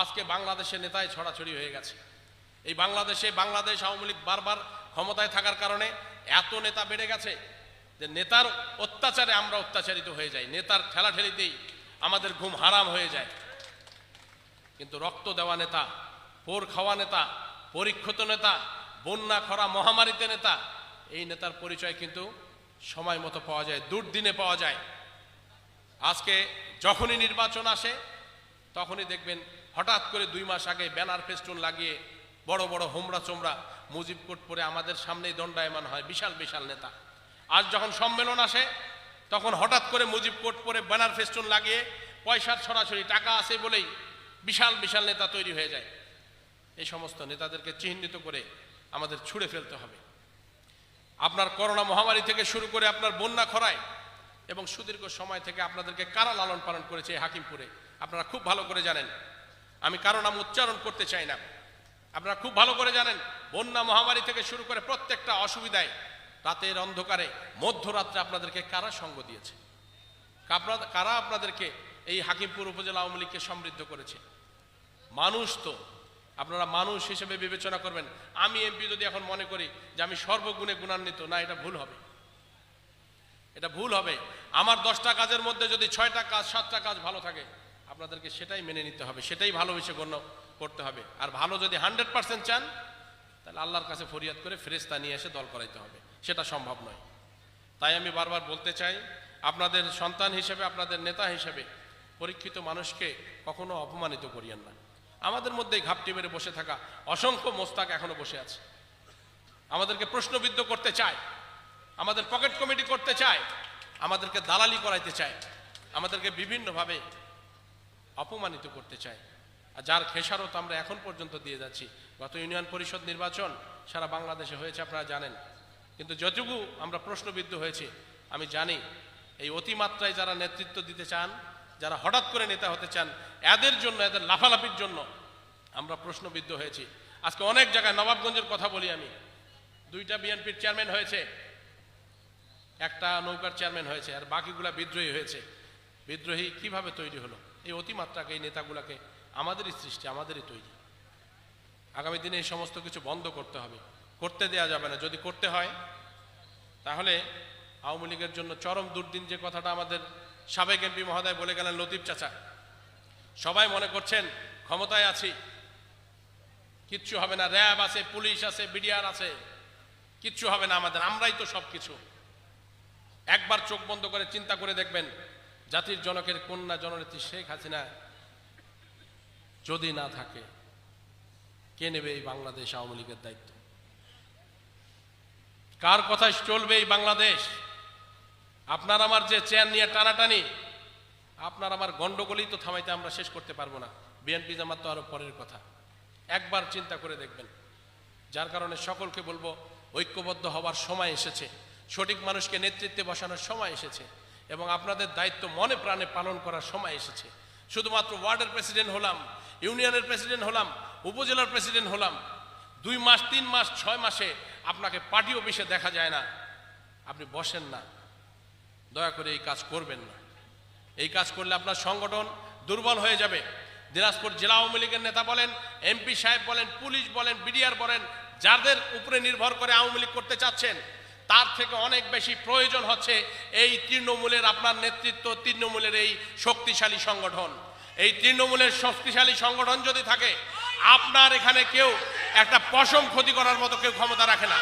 আজকে বাংলাদেশের নেতায় ছড়াছড়ি হয়ে গেছে। এই বাংলাদেশে বাংলাদেশ আওয়ামী লীগ বারবার ক্ষমতায় থাকার কারণে এত নেতা বেড়ে গেছে যে নেতার অত্যাচারে আমরা অত্যাচারিত হয়ে যাই। নেতার ঠেলাঠেলিতেই আমাদের ঘুম হারাম হয়ে যায়। কিন্তু রক্ত দেওয়া নেতা, পোর খাওয়া নেতা, পরীক্ষিত নেতা, বন্যা খরা মহামারীতে নেতা, এই নেতার পরিচয় কিন্তু সময় মতো পাওয়া যায়, দুর্দিনে পাওয়া যায়। আজকে যখনই নির্বাচন আসে, তখনই দেখবেন হঠাৎ করে দুই মাস আগে ব্যানার ফেস্টুন লাগিয়ে বড় বড় হোমরা চোমরা মুজিব কোট পরে আমাদের সামনেই দণ্ডায়মান হয়, বিশাল বিশাল নেতা। আজ যখন সম্মেলন আসে, তখন হঠাৎ করে মুজিব কোট পরে ব্যানার ফেস্টুন লাগিয়ে পয়সার ছড়াছড়ি টাকা আছে বলেই বিশাল বিশাল নেতা তৈরি হয়ে যায়। এই সমস্ত নেতাদেরকে চিহ্নিত করে আমাদের ছুঁড়ে ফেলতে হবে। আপনার করোনা মহামারী থেকে শুরু করে আপনার বন্যা খরায় এবং সুদীর্ঘ সময় থেকে আপনাদেরকে কারা লালন পালন করেছে হাকিমপুরে। আপনারা খুব ভালো করে জানেন আমি কারও নাম উচ্চারণ করতে চাই না। আপনারা খুব ভালো করে জানেন, বন্যা মহামারী থেকে শুরু করে প্রত্যেকটা অসুবিধায় রাতের অন্ধকারে, মধ্যরাত্রে আপনাদেরকে কারা সঙ্গ দিয়েছে? কারা আপনাদেরকে এই হাকিমপুর উপজেলা আওয়ামী লীগকে সমৃদ্ধ করেছে? মানুষ তো। আপনারা মানুষ হিসেবে বিবেচনা করবেন। আমি এমপি যদি এখন মনে করি যে আমি সর্বগুণে গুণান্বিত, না, এটা ভুল হবে। এটা ভুল হবে। আমার দশটা কাজের মধ্যে যদি ছয়টা কাজ, সাতটা কাজ ভালো থাকে আপনাদেরকে সেটাই মেনে নিতে হবে, সেটাই ভালোবেসে গণ্য করতে হবে। আর ভালো যদি হান্ড্রেড পার্সেন্ট চান, তাহলে আল্লাহর কাছে ফরিয়াদ করে ফেরেস্তা নিয়ে এসে দল করাইতে হবে, সেটা সম্ভব নয়। তাই আমি বারবার বলতে চাই, আপনাদের সন্তান হিসেবে, আপনাদের নেতা হিসেবে পরীক্ষিত মানুষকে কখনো অপমানিত করিয়েন না। আমাদের মধ্যে ঘাপটি মেরে বসে থাকা অসংখ্য মোস্তাক এখনও বসে আছে। আমাদেরকে প্রশ্নবিদ্ধ করতে চায়, আমাদের পকেট কমিটি করতে চায়, আমাদেরকে দালালি করাইতে চায়, আমাদেরকে বিভিন্নভাবে অপমানিত করতে চায়। আর যার খেসারত আমরা এখন পর্যন্ত দিয়ে যাচ্ছি। গত ইউনিয়ন পরিষদ নির্বাচন সারা বাংলাদেশে হয়েছে, আপনারা জানেন। কিন্তু যতটুকু আমরা প্রশ্নবিদ্ধ হয়েছি, আমি জানি এই অতিমাত্রায় যারা নেতৃত্ব দিতে চান, যারা হঠাৎ করে নেতা হতে চান, এদের জন্য, এদের লাফালাফির জন্য আমরা প্রশ্নবিদ্ধ হয়েছি। আজকে অনেক জায়গায় নবাবগঞ্জের কথা বলি আমি। দুইটা বিএনপির চেয়ারম্যান হয়েছে, একটা নৌকার চেয়ারম্যান হয়েছে, আর বাকিগুলা বিদ্রোহী হয়েছে। বিদ্রোহী কীভাবে তৈরি হলো? এই অতিমাত্রাকে, এই নেতাগুলাকে আমাদেরই সৃষ্টি, আমাদেরই তৈরি। আগামী দিনে এই সমস্ত কিছু বন্ধ করতে হবে। করতে দেয়া যাবে না। যদি করতে হয়, তাহলে আওয়ামী লীগের জন্য চরম দুর্দিন যে কথাটা আমাদের সাবেক এমপি মহোদয় বলে গেলেন, লতিফ চাচা। সবাই মনে করছেন, ক্ষমতায় আছি। কিচ্ছু হবে না। র্যাব আছে, পুলিশ আছে, বিডিআর আছে। কিচ্ছু হবে না আমাদের। আমরাই তো সব কিছু একবার চোখ বন্ধ করে চিন্তা করে দেখবেন জাতির জনকের কন্যা জননেত্রী শেখ হাসিনা যদি না থাকে, কে নেবে এই বাংলাদেশ আওয়ামী লীগের দায়িত্ব? কার কথায় চলবে এই বাংলাদেশ? আপনার আমার যে চেয়ার নিয়ে টানাটানি, আপনার আমার গন্ডগোলই তো থামাইতে আমরা শেষ করতে পারব না। বিএনপি জামাত তো আরও পরের কথা। একবার চিন্তা করে দেখবেন। যার কারণে সকলকে বলব, ঐক্যবদ্ধ হওয়ার সময় এসেছে। সঠিক মানুষকে নেতৃত্বে বসানোর সময় এসেছে। এবং আপনাদের দায়িত্ব মনে প্রাণে পালন করার সময় এসেছে। শুধুমাত্র ওয়ার্ডের প্রেসিডেন্ট হলাম, ইউনিয়নের প্রেসিডেন্ট হলাম, উপজেলার প্রেসিডেন্ট হলাম। দুই মাস, তিন মাস, ছয় মাসে আপনাকে পার্টি অফিসে দেখা যায় না। আপনি বসেন না। দয়া করে এই কাজ করবেন না। এই কাজ করলে আপনার সংগঠন দুর্বল হয়ে যাবে। দিনাজপুর জেলা আওয়ামী লীগের নেতা বলেন, এমপি সাহেব বলেন, পুলিশ বলেন, বিডিআর বলেন, যাদের উপরে নির্ভর করে আওয়ামী লীগ করতে চাচ্ছেন তার থেকে অনেক বেশি প্রয়োজন হচ্ছে এই তৃণমূলের আপনার নেতৃত্ব, তৃণমূলের এই শক্তিশালী সংগঠন। এই তৃণমূলের শক্তিশালী সংগঠন যদি থাকে, আপনার এখানে কেউ একটা পশম ক্ষতি করার মতো কেউ ক্ষমতা রাখে না।